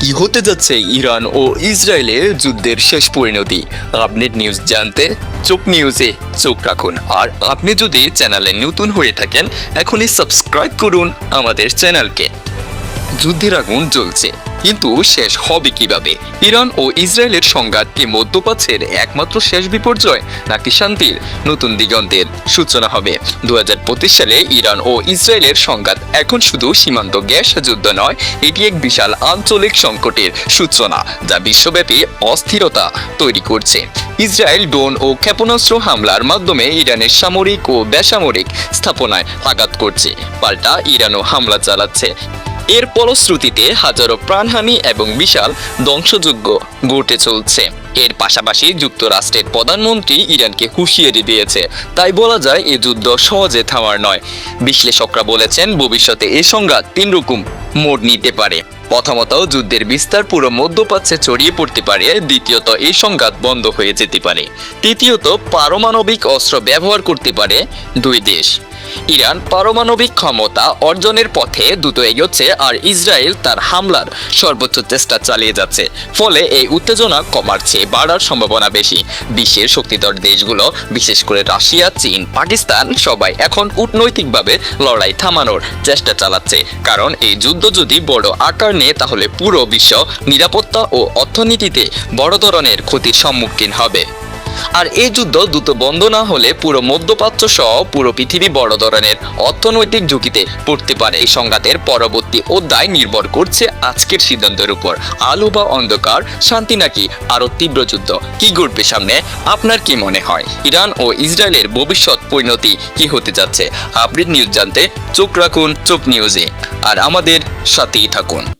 কি হতে যাচ্ছে ইরান ও ইসরায়েলের যুদ্ধের শেষ পরিণতি? আপডেট নিউজ জানতে চোখ নিউজে চোখ রাখুন। আর আপনি যদি চ্যানেলে নতুন হয়ে থাকেন, এখনই সাবস্ক্রাইব করুন আমাদের চ্যানেলকে। যুদ্ধের আগুন জ্বলছে। কিন্তু শেষ হবে কীভাবে? ইরান ও ইসরায়েলের সংঘাত কি মধ্যপ্রাচ্যের একমাত্র শেষ বিপর্যয়, নাকি শান্তির নতুন দিগন্তের সূচনা হবে? দু সালে ইরান ও ইসরায়েলের সংঘাত এখন শুধু সীমান্ত গ্যাস যুদ্ধ নয়, এটি এক বিশাল আঞ্চলিক সংকটের সূচনা, যা বিশ্বব্যাপী অস্থিরতা তৈরি করছে। ইসরায়েল ড্রোন ও ক্ষেপণাস্ত্র হামলার মাধ্যমে ইরানের সামরিক ও বেসামরিক স্থাপনায় আঘাত করছে। পাল্টা ইরানও হামলা চালাচ্ছে। এর ফলশ্রুতিতে হাজারো প্রাণহানি এবং বিশাল ধ্বংসযজ্ঞ ঘটে চলছে। এর পাশাপাশি যুক্তরাষ্ট্রের প্রধানমন্ত্রী ইরানকে হুঁশিয়ারি দিয়েছে। তাই বলা যায়, এ যুদ্ধ সহজে থামার নয়। বিশ্লেষকরা বলেছেন, ভবিষ্যতে এই সংঘাত তিন রকম মোড় নিতে পারে। প্রথমত, যুদ্ধের বিস্তার পুরো মধ্যপ্রাচ্যে ছড়িয়ে পড়তে পারে। দ্বিতীয়ত এই সংঘাত বন্ধ হয়ে যেতে পারে। তৃতীয়ত, পারমাণবিক অস্ত্র ব্যবহার করতে পারে দুই দেশ। ইরান পারমাণবিক ক্ষমতা অর্জনের পথে দ্রুত এগোচ্ছে আর ইসরায়েল তার হামলার সর্বোচ্চ চেষ্টা চালিয়ে যাচ্ছে। ফলে এই উত্তেজনা কমার চেয়ে বাড়ার সম্ভাবনা বেশি। বিশ্বের শক্তিধর দেশগুলো, বিশেষ করে রাশিয়া, চীন, পাকিস্তান, সবাই এখন কূটনৈতিকভাবে লড়াই থামানোর চেষ্টা চালাচ্ছে। কারণ এই যুদ্ধ যদি বড় আকার নেয়, তাহলে পুরো বিশ্ব নিরাপত্তা ও অর্থনীতিতে বড় ধরনের ক্ষতির সম্মুখীন হবে। আর এই যুদ্ধ দ্রুত বন্ধ না হলে পুরো মধ্যপ্রাচ্য সহ পুরো পৃথিবী বড় ধরনের অর্থনৈতিক ঝুঁকিতে পড়তে পারে। এই সংঘাতের পরবর্তী অধ্যায় নির্ভর করছে আজকের সিদ্ধান্তের উপর। আলো বা অন্ধকার, শান্তি নাকি আরও তীব্র যুদ্ধ? কি ঘটবে সামনে? আপনার কি মনে হয়? ইরান ও ইসরায়েলের ভবিষ্যৎ পরিণতি কি হতে যাচ্ছে? আপডেট নিউজ জানতে চোখ রাখুন চোখ নিউজে। আর আমাদের সাথেই থাকুন।